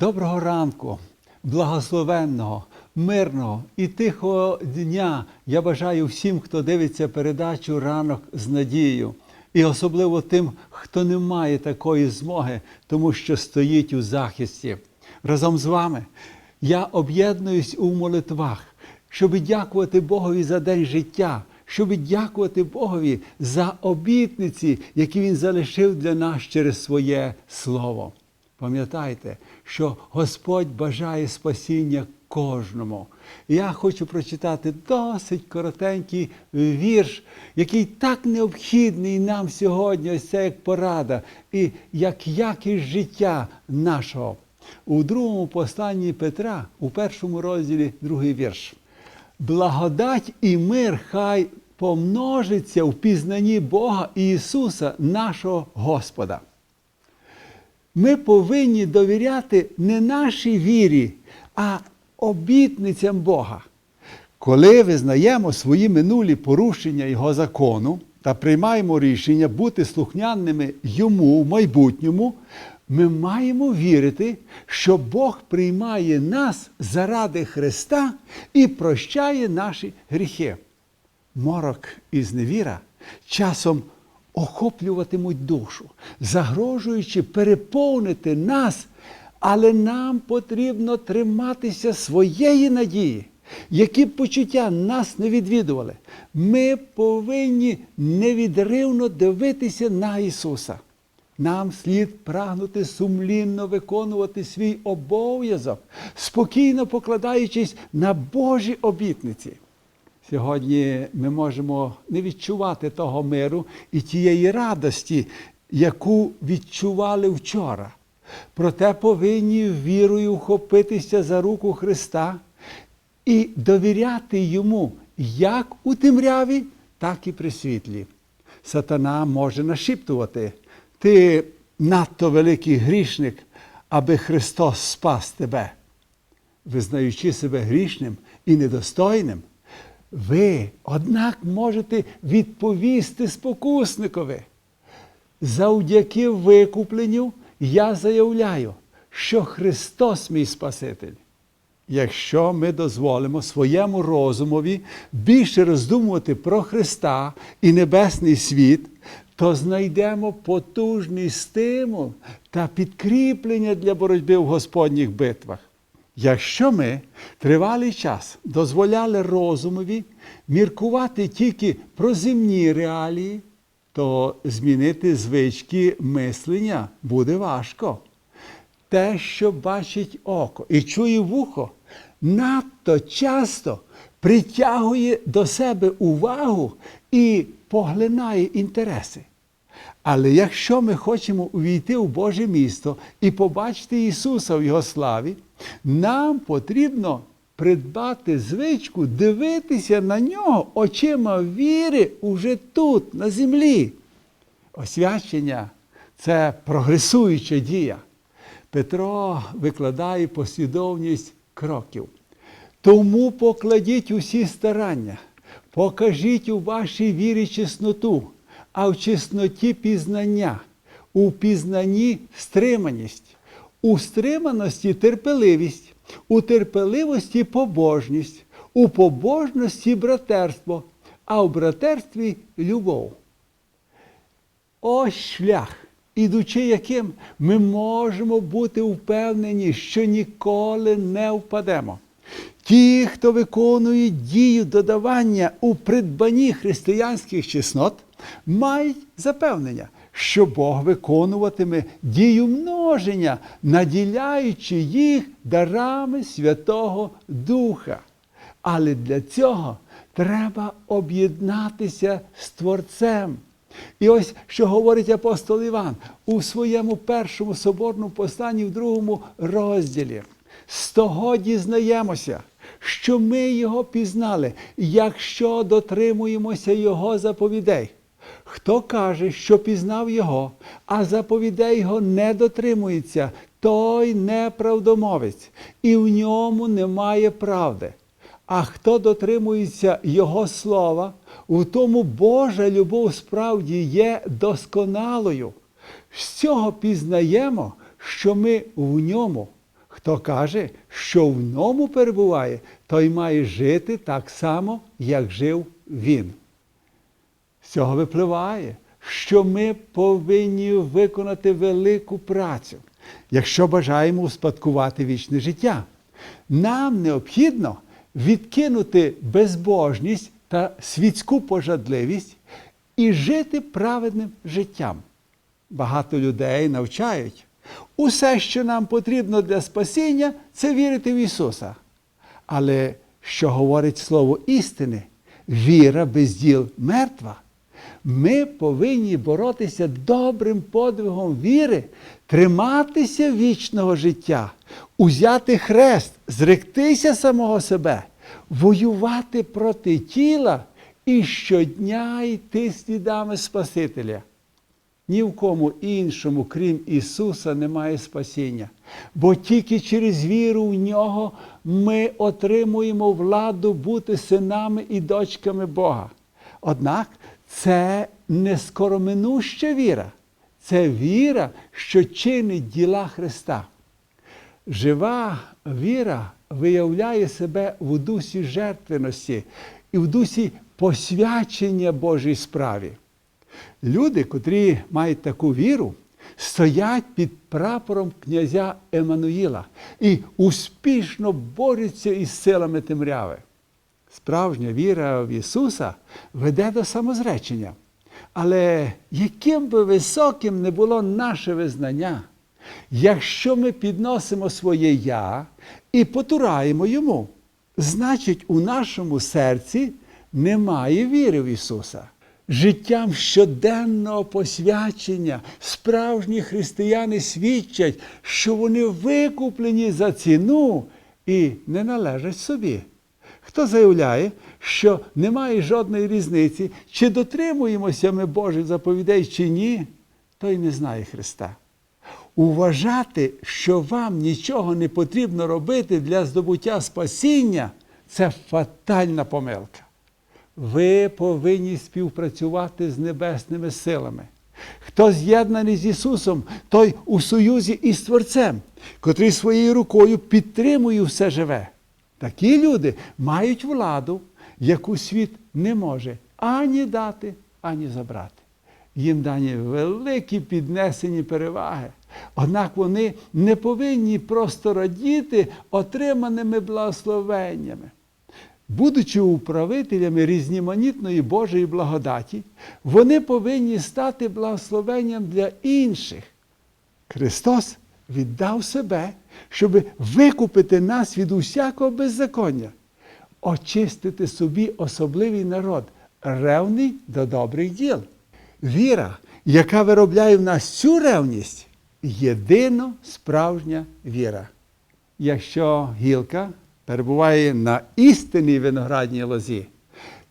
Доброго ранку, благословенного, мирного і тихого дня я бажаю всім, хто дивиться передачу ранок з надією. І особливо тим, хто не має такої змоги, тому що стоїть у захисті. Разом з вами я об'єднуюсь у молитвах, щоб дякувати Богові за день життя, щоб дякувати Богові за обітниці, які Він залишив для нас через своє слово. Пам'ятайте, що Господь бажає спасіння кожному. Я хочу прочитати досить коротенький вірш, який так необхідний нам сьогодні, ось це як порада, і як якість життя нашого. У другому посланні Петра, у першому розділі, другий вірш. Благодать і мир хай помножиться в пізнанні Бога і Ісуса, нашого Господа. Ми повинні довіряти не нашій вірі, а обітницям Бога. Коли визнаємо свої минулі порушення Його закону та приймаємо рішення бути слухняними Йому в майбутньому, ми маємо вірити, що Бог приймає нас заради Христа і прощає наші гріхи. Морок і зневіра часом охоплюватимуть душу, загрожуючи переповнити нас, але нам потрібно триматися своєї надії, які б почуття нас не відвідували. Ми повинні невідривно дивитися на Ісуса. Нам слід прагнути сумлінно виконувати свій обов'язок, спокійно покладаючись на Божі обітниці. Сьогодні ми можемо не відчувати того миру і тієї радості, яку відчували вчора. Проте повинні вірою вхопитися за руку Христа і довіряти Йому як у темряві, так і при світлі. Сатана може нашіптувати. Ти надто великий грішник, аби Христос спас тебе. Визнаючи себе грішним і недостойним, ви, однак, можете відповісти спокусникові. Завдяки викупленню я заявляю, що Христос мій Спаситель. Якщо ми дозволимо своєму розумові більше роздумувати про Христа і небесний світ, то знайдемо потужний стимул та підкріплення для боротьби в Господніх битвах. Якщо ми тривалий час дозволяли розумові міркувати тільки про земні реалії, то змінити звички мислення буде важко. Те, що бачить око і чує вухо, надто часто притягує до себе увагу і поглинає інтереси. Але якщо ми хочемо увійти в Боже місто і побачити Ісуса в Його славі, нам потрібно придбати звичку дивитися на нього очима віри уже тут, на землі. Освячення це прогресуюча дія. Петро викладає послідовність кроків. Тому покладіть усі старання, покажіть у вашій вірі чесноту, а в чесноті пізнання, у пізнанні стриманість, у стриманості терпеливість, у терпеливості побожність, у побожності братерство, а у братерстві любов. Ось шлях, ідучи яким ми можемо бути впевнені, що ніколи не впадемо. Ті, хто виконує дію додавання у придбанні християнських чеснот, мають запевнення, що Бог виконуватиме дію множення, наділяючи їх дарами Святого Духа. Але для цього треба об'єднатися з Творцем. І ось що говорить апостол Іван у своєму першому соборному посланні в другому розділі. З того дізнаємося, що ми його пізнали, якщо дотримуємося Його заповідей. Хто каже, що пізнав Його, а заповідей Його не дотримується, той неправдомовець, і в ньому немає правди. А хто дотримується Його слова, у тому Божа любов справді є досконалою. З цього пізнаємо, що ми в ньому. Хто каже, що в ньому перебуває, той має жити так само, як жив він. Цього випливає, що ми повинні виконати велику працю, якщо бажаємо успадкувати вічне життя. Нам необхідно відкинути безбожність та світську пожадливість і жити праведним життям. Багато людей навчають. Усе, що нам потрібно для спасіння, це вірити в Ісуса. Але що говорить Слово істини, віра без діл мертва. Ми повинні боротися добрим подвигом віри, триматися вічного життя, узяти хрест, зректися самого себе, воювати проти тіла і щодня йти слідами Спасителя. Ні в кому іншому, крім Ісуса, немає спасіння. Бо тільки через віру в Нього ми отримуємо владу бути синами і дочками Бога. Однак це не скороминуща віра, це віра, що чинить діла Христа. Жива віра виявляє себе в дусі жертвеності і в дусі посвячення Божій справі. Люди, котрі мають таку віру, стоять під прапором князя Еммануїла і успішно борються із силами темряви. Справжня віра в Ісуса веде до самозречення. Але яким би високим не було наше визнання, якщо ми підносимо своє Я і потураємо йому, значить у нашому серці немає віри в Ісуса. Життям щоденного посвячення справжні християни свідчать, що вони викуплені за ціну і не належать собі. Хто заявляє, що немає жодної різниці, чи дотримуємося ми Божих заповідей, чи ні, той не знає Христа. Уважати, що вам нічого не потрібно робити для здобуття спасіння, це фатальна помилка. Ви повинні співпрацювати з небесними силами. Хто з'єднаний з Ісусом, той у союзі із Творцем, котрий своєю рукою підтримує все живе. Такі люди мають владу, яку світ не може ані дати, ані забрати. Їм дані великі піднесені переваги. Однак вони не повинні просто радіти отриманими благословеннями. Будучи управителями різноманітної Божої благодаті, вони повинні стати благословенням для інших. Христос віддав себе, щоб викупити нас від усякого беззаконня, очистити собі особливий народ, ревний до добрих діл. Віра, яка виробляє в нас цю ревність, єдино справжня віра. Якщо гілка перебуває на істинній виноградній лозі,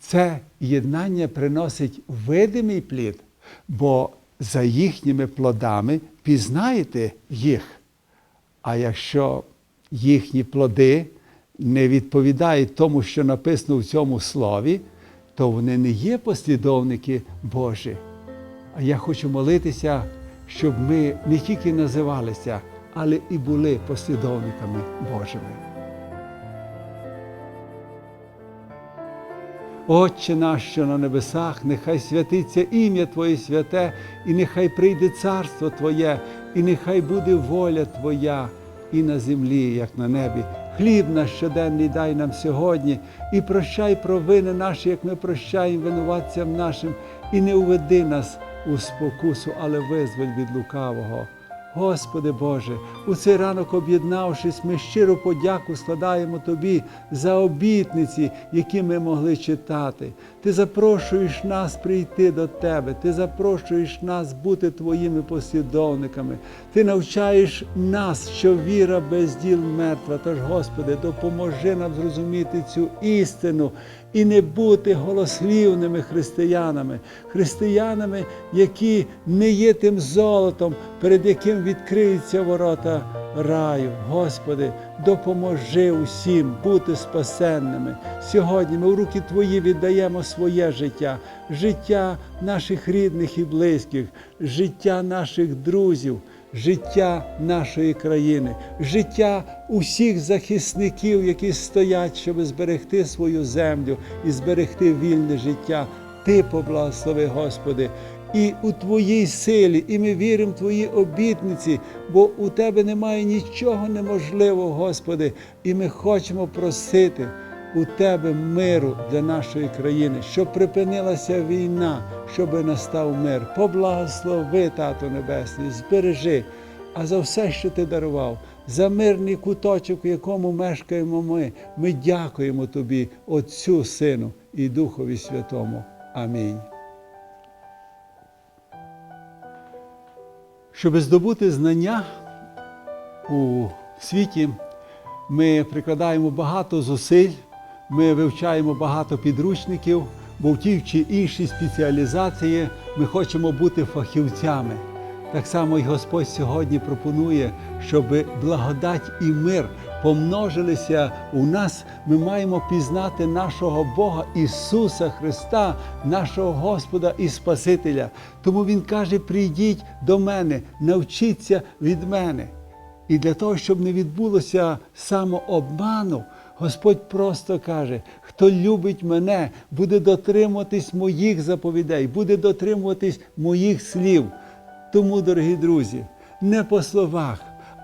це єднання приносить видимий плід, бо за їхніми плодами пізнаєте їх. А якщо їхні плоди не відповідають тому, що написано в цьому слові, то вони не є послідовники Божі. А я хочу молитися, щоб ми не тільки називалися, але і були послідовниками Божими. Отче наш, що на небесах, нехай святиться ім'я Твоє святе, і нехай прийде царство Твоє, і нехай буде воля Твоя і на землі, як на небі. Хліб наш щоденний дай нам сьогодні, і прощай провини наші, як ми прощаємо винуватцям нашим, і не уведи нас у спокусу, але визволь від лукавого. Господи Боже, у цей ранок об'єднавшись, ми щиро подяку складаємо Тобі за обітниці, які ми могли читати. Ти запрошуєш нас прийти до Тебе, Ти запрошуєш нас бути Твоїми послідовниками. Ти навчаєш нас, що віра без діл мертва. Тож, Господи, допоможи нам зрозуміти цю істину і не бути голослівними християнами, християнами, які не є тим золотом, перед яким відкриються ворота раю. Господи, допоможи усім бути спасенними. Сьогодні ми в руки Твої віддаємо своє життя, життя наших рідних і близьких, життя наших друзів. життя нашої країни, життя усіх захисників, які стоять, щоб зберегти свою землю і зберегти вільне життя. Ти поблагослови, Господи, і у Твоїй силі, і ми віримо в Твої обітниці, бо у Тебе немає нічого неможливого, Господи, і ми хочемо просити у Тебе миру для нашої країни, щоб припинилася війна, щоб настав мир. Поблагослови, Тато Небесний, збережи. А за все, що ти дарував, за мирний куточок, у якому мешкаємо ми, ми дякуємо Тобі, Отцю, Сину і Духові Святому. Амінь. Щоб здобути знання у світі, ми прикладаємо багато зусиль, ми вивчаємо багато підручників, бо в тій чи іншій спеціалізації ми хочемо бути фахівцями. Так само і Господь сьогодні пропонує, щоб благодать і мир помножилися у нас. Ми маємо пізнати нашого Бога Ісуса Христа, нашого Господа і Спасителя. Тому Він каже: прийдіть до мене, навчіться від мене. І для того, щоб не відбулося самообману, Господь просто каже: хто любить мене, буде дотримуватись моїх заповідей, буде дотримуватись моїх слів. Тому, дорогі друзі, не по словах,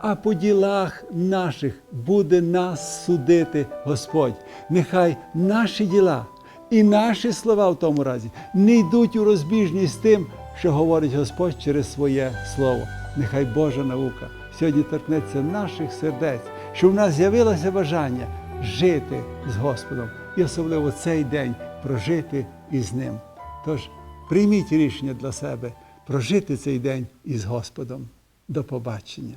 а по ділах наших буде нас судити Господь. Нехай наші діла і наші слова в тому разі не йдуть у розбіжність з тим, що говорить Господь через своє слово. Нехай Божа наука сьогодні торкнеться наших сердець, щоб в нас з'явилося бажання жити з Господом і особливо цей день прожити із Ним. Тож прийміть рішення для себе прожити цей день із Господом. До побачення.